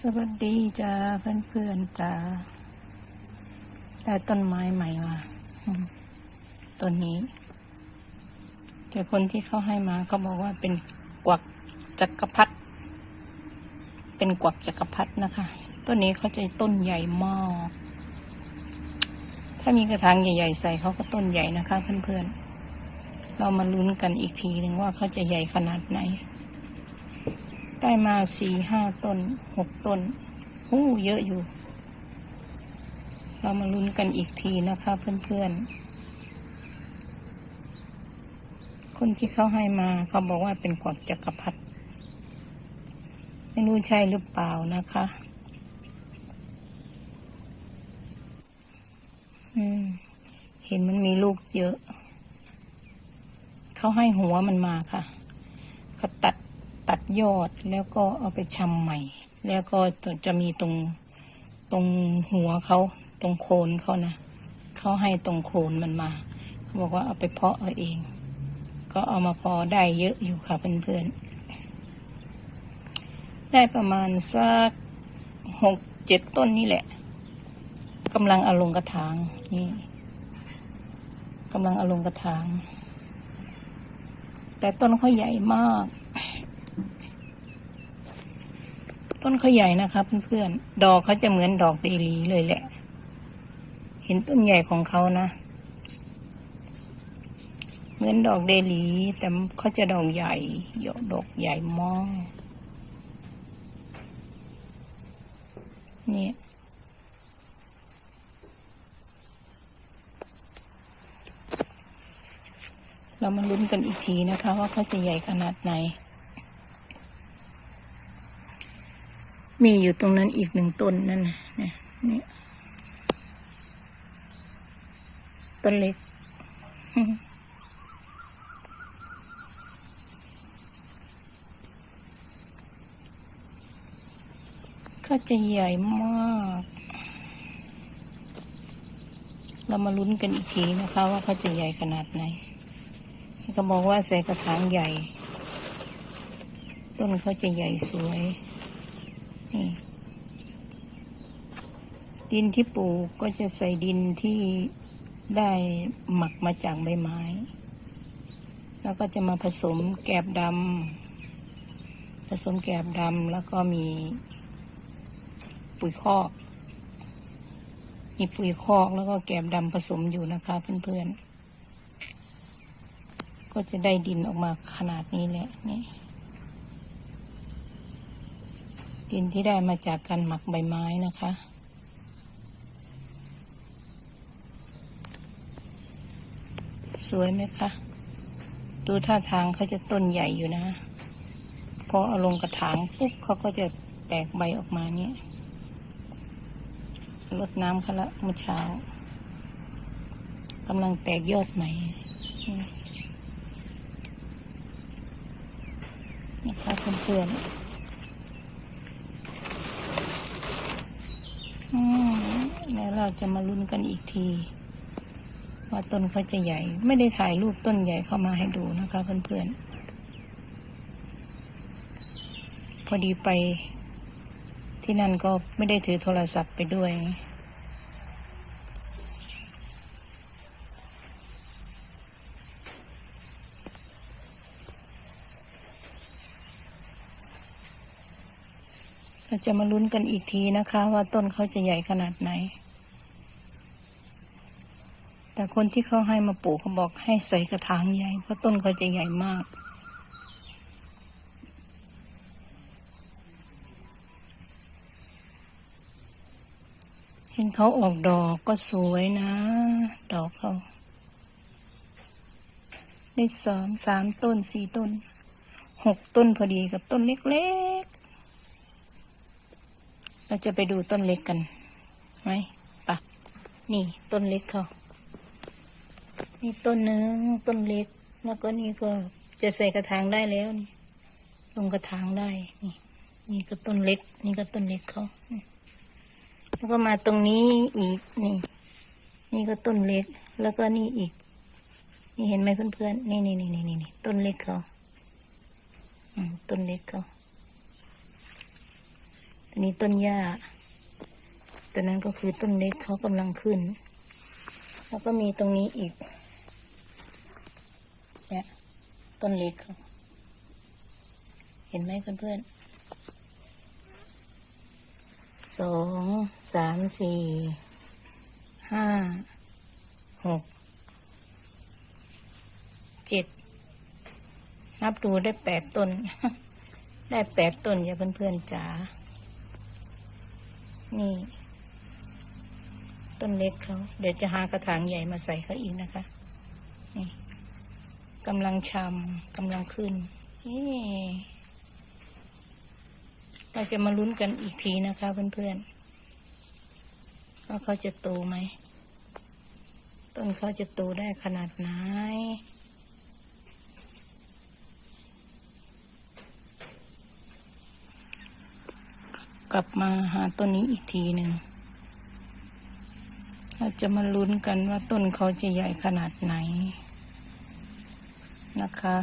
สวัสดีจ้าเพื่อนเพื่อนๆจ้าได้ต้นไม้ใหม่มาต้นนี้ แต่คนที่เขาให้มาเขาบอกว่าเป็นกวักจักรพรรดิเป็นกวักจักรพรรดินะคะ ต้นนี้เขาจะต้นใหญ่มาก ถ้ามีกระถางใหญ่ๆใส่เขาก็ต้นใหญ่นะคะ เพื่อนๆ เรามาลุ้นกันอีกทีหนึ่งว่าเขาจะใหญ่ขนาดไหน ได้มาสี่ห้าต้นหกต้นหู้เยอะอยู่ เรามาลุ้นกันอีกทีนะคะเพื่อนๆ คนที่เขาให้มาเขาบอกว่าเป็นกวักจักรพรรดิไม่รู้ใช่หรือเปล่านะคะ อืม เห็นมันมีลูกเยอะ เขาให้หัวมันมาค่ะเขาตัด ตัดยอดแล้วก็เอาไปชำใหม่ แล้วก็จะมีตรงตรงหัวเขาตรงโคนเขานะเขาให้ตรงโคนมันมาเขาบอกว่าเอาไปเพาะเอาเอง ก็เอามาพอได้เยอะอยู่ค่ะเพื่อนๆได้ประมาณสักหกเจ็ดต้นนี่แหละกำลังเอาลงกระถางนี่กำลังเอาลงกระถาง แต่ต้นเขาใหญ่มาก ต้นเขาใหญ่นะคะเพื่อนๆ ดอกเขาจะเหมือนดอกเดลีเลยแหละ เห็นต้นใหญ่ของเขานะ เหมือนดอกเดลี แต่เขาจะดอกใหญ่หยอกดอกใหญ่มากนี่เรามาลุ้นกันอีกทีนะคะ ว่าเขาจะใหญ่ขนาดไหน มีอยู่ตรงนั้นอีกหนึ่งต้นนั่นนะเนี่ยนี่ต้นเล็ก ก็จะใหญ่มาก เรามาลุ้นกันอีกทีนะคะ ว่าเขาจะใหญ่ขนาดไหนเขาบอกว่าใส่กระถางใหญ่ ต้นเขาจะใหญ่สวย นี่ดินที่ปลูกก็จะใส่ดินที่ได้หมักมาจากใบไม้ แล้วก็จะมาผสมแกบดำผสมแกบดำแล้วก็มีปุ๋ยคอก มีปุ๋ยคอกแล้วก็แกบดำผสมอยู่นะคะเพื่อนๆ ก็จะได้ดินออกมาขนาดนี้แหละนี่ ดินที่ได้มาจากการหมักใบไม้นะคะ สวยไหมคะ ดูท่าทางเขาจะต้นใหญ่อยู่นะ พอเอาลงกระถางปุ๊บเขาก็จะแตกใบออกมาเนี่ยลดน้ำเขาละเมื่อเช้ากำลังแตกยอดใหม่นะคะเพื่อนๆ อืม แล้วเราจะมาลุ้นกันอีกที ว่าต้นเขาจะใหญ่ ไม่ได้ถ่ายรูปต้นใหญ่เข้ามาให้ดูนะคะเพื่อนๆ พอดีไป ที่นั่นก็ไม่ได้ถือโทรศัพท์ไปด้วย เราจะมาลุ้นกันอีกทีนะคะ ว่าต้นเขาจะใหญ่ขนาดไหน แต่คนที่เขาให้มาปลูกเขาบอกให้ใส่กระถางใหญ่เพราะต้นเขาจะใหญ่มาก เห็นเขาออกดอกก็สวยนะ ดอกเขาได้สองสามต้นสี่ต้นหกต้นพอดีกับต้นเล็กๆ เราจะไปดูต้นเล็กกันไหมปะนี่ต้นเล็กเขา นี่ต้นหนึ่งต้นเล็ก แล้วก็นี่ก็จะใส่กระถางได้แล้วนี่ ลงกระถางได้ นี่ นี่ก็ต้นเล็ก นี่ก็ต้นเล็กเขาแล้วก็มาตรงนี้อีกนี่ นี่ก็ต้นเล็ก แล้วก็นี่อีก นี่เห็นไหมเพื่อนๆนี่นี่นี่นี่นี่ต้นเล็กเขาอืมต้นเล็กเขาอันนี้ต้นหญ้าตัวนั้นก็คือต้นเล็กเขากำลังขึ้น แล้วก็มีตรงนี้อีก เนี่ยต้นเล็กเขาเห็นไหมเพื่อนๆสองสามสี่ห้าหกเจ็ดนับดูได้แปดต้น ได้แปดต้นอย่าเพื่อนๆจ๋านี่ ต้นเล็กเขา เดี๋ยวจะหากระถางใหญ่มาใส่เขาอีกนะคะ นี่ กำลังชำกำลังขึ้นนี่เราจะมาลุ้นกันอีกทีนะคะเพื่อนๆว่าเขาจะโตไหม ต้นเขาจะโตได้ขนาดไหนกลับมาหาต้นนี้อีกทีหนึ่งเราจะมาลุ้นกันว่าต้นเขาจะใหญ่ขนาดไหน นะคะ